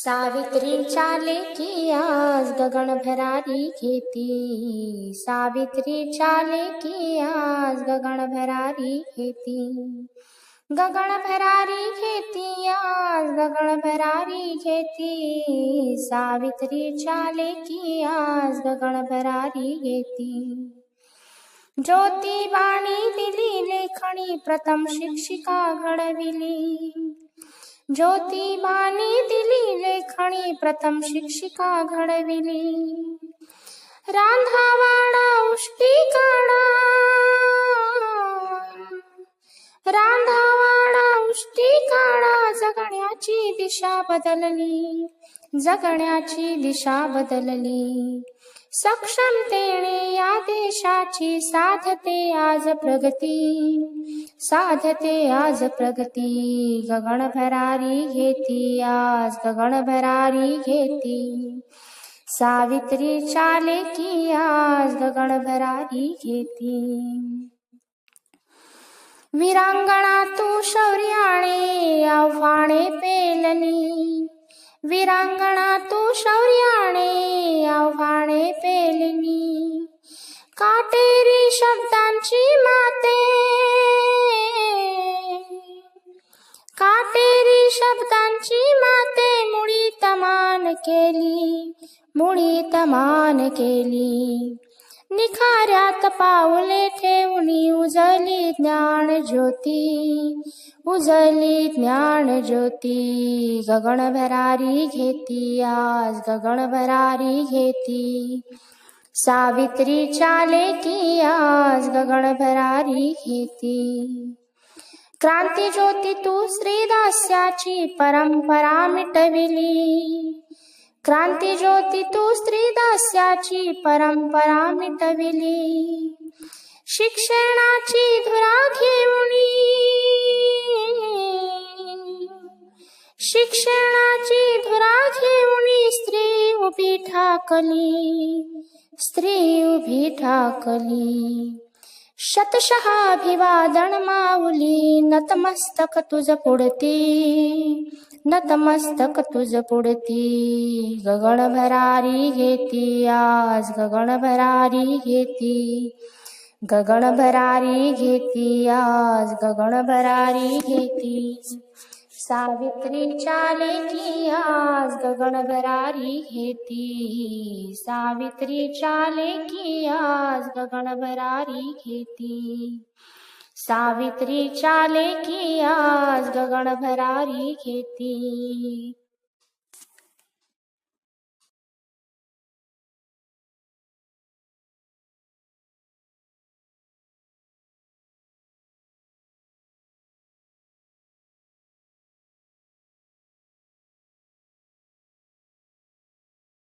सावित्रीच्या लेकी आज गगन भरारी घेती सावित्रीच्या लेकी आज गगन भरारी घेती गगन भरारी घेती आज गगन भरारी घेती सावित्रीच्या लेकी आज गगन भरारी घेती ज्योतिबाणी दिली लेखणी प्रथम शिक्षिका घडविली ज्योतिबानी दिली लेखणी प्रथम शिक्षिका घडविली. रांधावाडा उष्टी काढा जगण्याची दिशा बदलली जगण्याची दिशा बदलली. सक्षमतेने या देशाची साधते आज प्रगती साधते आज प्रगती. गगन भरारी घेती आज गगन भरारी घेती. सावित्री चाले की आज गगन भरारी घेती. विरांगणा तू शौर्याने आव्हाने पेलनी विरांगणा तू शौर्याने आव्हाने पेलनी काटेरी शब्दांची माते. काटेरी शब्दांची माते मुळी तमान केली मुळी तमान केली. निखाऱ्यात पावले ठेवणी उजली ज्ञान ज्योती उजली ज्ञान ज्योती. गगन भरारी घेती आज गगन भरारी घेती. सावित्रीच्या लेकी आज गगन भरारी घेती. क्रांती ज्योती तू श्रीदास्याची परंपरा मिटविली. क्रांती ज्योती तू स्त्रीदास्याची परंपरा मिटविली शिक्षणाची धुरा घेऊनी शिक्षणाची धुरा घेऊनी स्त्री उभी ठाकली. स्त्री उभी ठाकली. शतशः अभिवादन माऊली नतमस्तक तुझ पुढती नतमस्तक तुझ पुढती. गगण भरारी घेती आज गगण भरारी घेती. गगण भरारी घेती आज गगण भरारी घेती. सावित्रीच्या लेखी आज गगन भरारी घेती. सावित्रीच्या लेखी आज गगन भरारी घेती. सावित्रीच्या लेखी आज गगन भरारी घेती.